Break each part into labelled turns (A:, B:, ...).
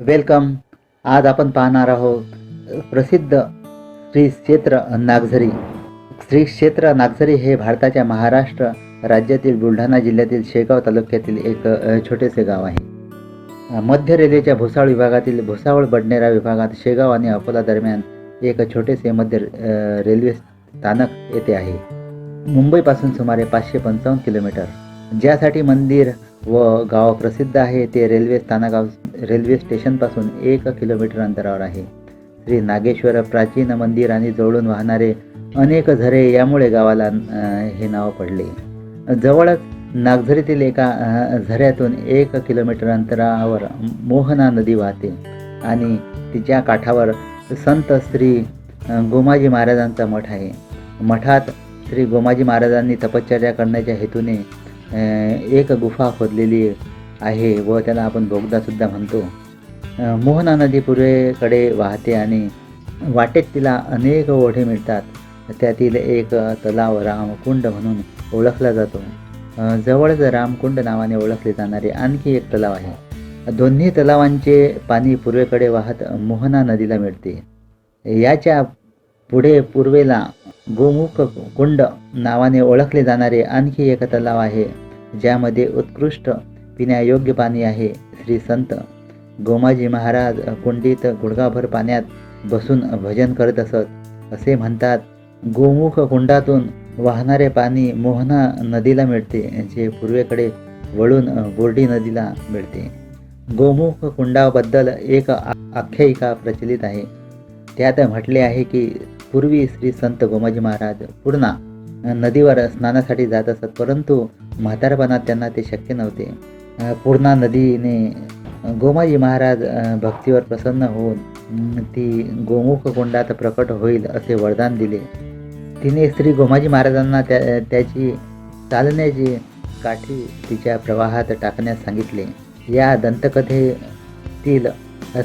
A: Welcome. आज आपण पाहणार आहोत प्रसिद्ध श्री क्षेत्र नागझरी. श्री क्षेत्र नागझरी हे भारताच्या महाराष्ट्र राज्यातील बुलढाणा जिल्ह्यातील शेगाव तालुक्यातील एक छोटेसे गाव आहे. मध्य रेल्वेच्या भुसावळ विभागातील भुसावळ बडनेरा विभागात शेगाव आणि अकोला दरम्यान एक छोटेसे मध्य रेल्वे स्थानक येथे आहे. मुंबईपासून सुमारे पाचशे पंचावन्न किलोमीटर. ज्यासाठी मंदिर व गाव प्रसिद्ध आहे ते रेल्वे स्थानकाव रेल्वे स्टेशनपासून एक किलोमीटर अंतरावर आहे. श्री नागेश्वर प्राचीन मंदिर आणि जवळून वाहणारे अनेक झरे यामुळे गावाला हे नाव पडले. जवळच नागझरीतील एका झऱ्यातून एक किलोमीटर अंतरावर मोहना नदी वाहते आणि तिच्या काठावर संत श्री गोमाजी महाराजांचा मठ आहे. मठात श्री गोमाजी महाराजांनी तपश्चर्या करण्याच्या हेतूने एक गुफा खोदलेली आहे व त्याला आपण बोगदासुद्धा म्हणतो. मोहना नदी पूर्वेकडे वाहते आणि वाटेत तिला अनेक ओढे मिळतात. त्यातील एक तलाव रामकुंड म्हणून ओळखला जातो. जवळच रामकुंड नावाने ओळखले जाणारे आणखी एक तलाव आहे. दोन्ही तलावांचे पाणी पूर्वेकडे वाहत मोहना नदीला मिळते. याच्यापुढे पूर्वेला गोमुख कुंड नावाने ओळखले जाणारे आणखी एक तलाव आहे ज्यामध्ये उत्कृष्ट पिण्यायोग्य पाणी आहे. श्री संत गोमाजी महाराज कुंडीत गुडघाभर पाण्यात बसून भजन करत असत. असे म्हणतात गोमुख कुंडातून वाहणारे पाणी मोहना नदीला मिळते जे पूर्वेकडे वळून बोर्डी नदीला मिळते. गोमुख कुंडाबद्दल एक आख्यायिका प्रचलित आहे. त्यात म्हटले आहे की पूर्वी श्री संत गोमाजी महाराज पूर्णा नदीवर स्नानासाठी जात असत परंतु म्हातारपणात त्यांना ते शक्य नव्हते. पूर्णा नदीने गोमाजी महाराज भक्तीवर प्रसन्न होऊन ती गोमुख कुंडात प्रकट होईल असे वरदान दिले. तिने श्री गोमाजी महाराजांना त्या त्याची चालण्याची काठी तिच्या प्रवाहात टाकण्यास सांगितले. या दंतकथेतील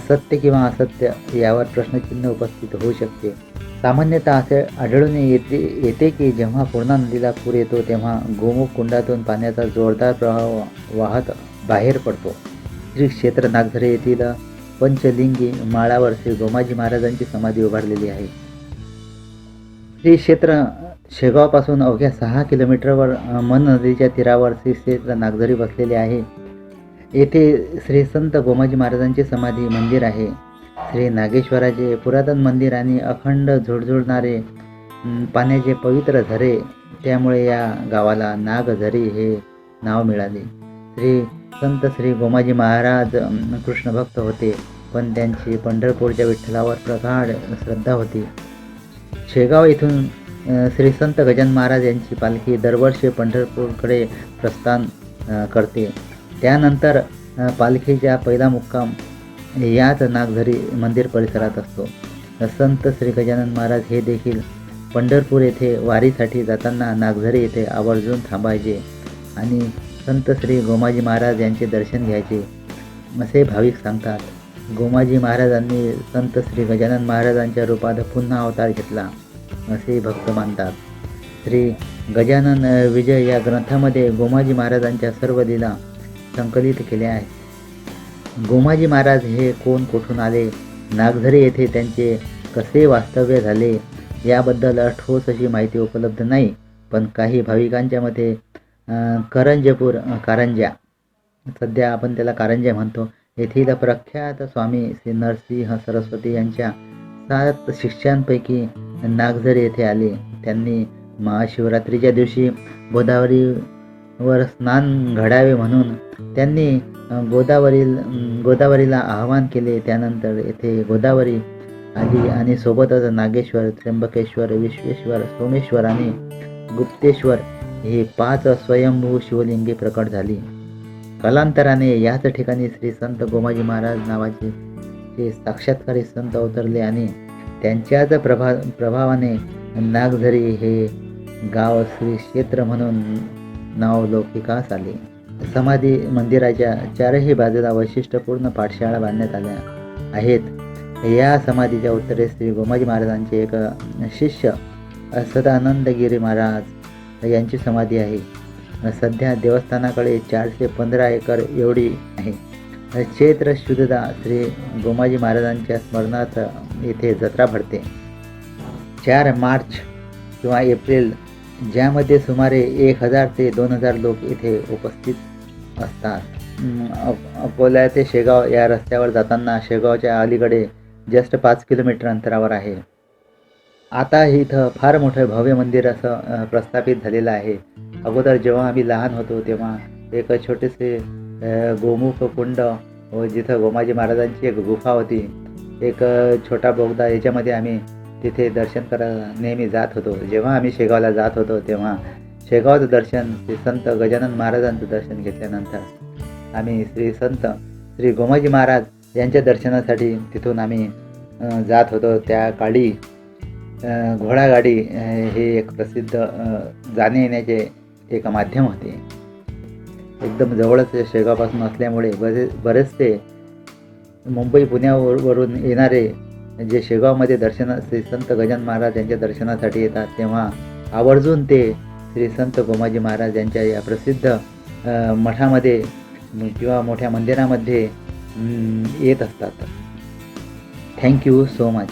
A: सत्य किंवा असत्य यावर प्रश्नचिन्ह उपस्थित होऊ शकते. सामान्यतः असे आढळून येते येते की जेव्हा पूर्णा नदीला पूर येतो तेव्हा गोमुख कुंडातून पाण्याचा जोरदार प्रवाह वाहत बाहेर पडतो. श्री क्षेत्र नागझरे येथील पंचलिंगी माळावर श्री गोमाजी महाराजांची समाधी उभारलेली आहे. श्री क्षेत्र शेगावपासून अवघ्या सहा किलोमीटरवर मन नदीच्या तीरावर श्री क्षेत्र नागझरी बसलेले आहे. येथे श्री संत गोमाजी महाराजांची समाधी मंदिर आहे. श्री नागेश्वराचे पुरातन मंदिर आणि अखंड झुळझुळणारे पाण्याचे पवित्र झरे त्यामुळे या गावाला नागझरी हे नाव मिळाले. श्री संत श्री गोमाजी महाराज कृष्णभक्त होते पण त्यांची पंढरपूरच्या विठ्ठलावर प्रगाढ श्रद्धा होती. शेगाव येथून श्री संत गजान महाराज यांची पालखी दरवर्षी पंढरपूरकडे प्रस्थान करते. त्यानंतर पालखीचा पहिला मुक्काम याच नागझरी मंदिर परिसरात असतो. संत श्री गजानन महाराज हे देखील पंढरपूर येथे वारीसाठी जाताना नागझरी येथे आवर्जून थांबायचे आणि संत श्री गोमाजी महाराज यांचे दर्शन घ्यायचे. असे भाविक सांगतात. गोमाजी महाराजांनी संत श्री गजानन महाराजांच्या रूपात पुन्हा अवतार घेतला. असे भक्त मानतात. श्री गजानन विजय या ग्रंथामध्ये गोमाजी महाराजांच्या सर्व लीला संकलित केल्या आहेत. गोमाजी महाराज हे कोण कुठून आले? नागझरी येथे त्यांचे कसे वास्तव्य झाले? याबद्दल ठोस अशी माहिती उपलब्ध नाही पण काही भाविकांच्या मते करंजपूर कारंजा. सध्या आपण त्याला कारंजा म्हणतो. येथील प्रख्यात स्वामी श्री नरसिंह सरस्वती यांच्या सात शिष्यांपैकी नागझरी येथे आले. त्यांनी महाशिवरात्रीच्या दिवशी गोदावरी वर स्नान घडावे म्हणून त्यांनी गोदावरील गोदावरीला आवाहन केले. त्यानंतर येथे गोदावरी आली आणि सोबतच नागेश्वर त्र्यंबकेश्वर विश्वेश्वर सोमेश्वर आणि गुप्तेश्वर हे पाच स्वयंभू शिवलिंगे प्रकट झाली. कालांतराने याच ठिकाणी श्री संत गोमाजी महाराज नावाचे हे साक्षात्कारी संत अवतरले आणि त्यांच्याच प्रभा प्रभावाने नागझरी हे गाव श्री क्षेत्र म्हणून नाव लौकिकास आले समाधी मंदिराच्या चारही बाजूला वैशिष्ट्यपूर्ण पाठशाळा बांधण्यात आल्या आहेत. या समाधीच्या उत्तरेस श्री गोमाजी महाराजांचे एक शिष्य सदानंदगिरी महाराज यांची समाधी आहे. सध्या देवस्थानाकडे चारशे पंधरा एकर एवढी आहे. चैत्र शुद्धदा श्री गोमाजी महाराजांच्या स्मरणार्थ येथे जत्रा भरते. चार मार्च किंवा एप्रिल ज्यामध्ये सुमारे एक हजार ते दोन हजार लोक इथे उपस्थित असतात. अं, अकोला ते शेगाव या रस्त्यावर जाताना शेगावच्या अलीकडे जस्ट पाच किलोमीटर अंतरावर आहे. आता इथं फार मोठं भव्य मंदिर असं प्रस्थापित झालेलं आहे. अगोदर जेव्हा आम्ही लहान होतो तेव्हा एक छोटेसे गोमुख कुंड व जिथं गोमाजी महाराजांची एक गुफा होती. एक छोटा बोगदा याच्यामध्ये आम्ही तिथे दर्शन करायला नेहमी जात होतो. जेव्हा आम्ही शेगावला जात होतो तेव्हा शेगावचं दर्शन श्री संत गजानन महाराजांचं दर्शन घेतल्यानंतर आम्ही श्री संत श्री गोमाजी महाराज यांच्या दर्शनासाठी तिथून आम्ही जात होतो. त्या काळी घोडागाडी हे एक प्रसिद्ध जाणे येण्याचे एक माध्यम होते. एकदम जवळच शेगावपासून असल्यामुळे बरे बरेचसे मुंबई पुण्यावर वरून येणारे जे शेगावमध्ये दर्शना श्री संत गजान महाराज यांच्या दर्शनासाठी येतात तेव्हा आवर्जून ते श्री संत गोमाजी महाराज यांच्या या प्रसिद्ध मठामध्ये किंवा मोठ्या मंदिरामध्ये येत असतात. Thank you so much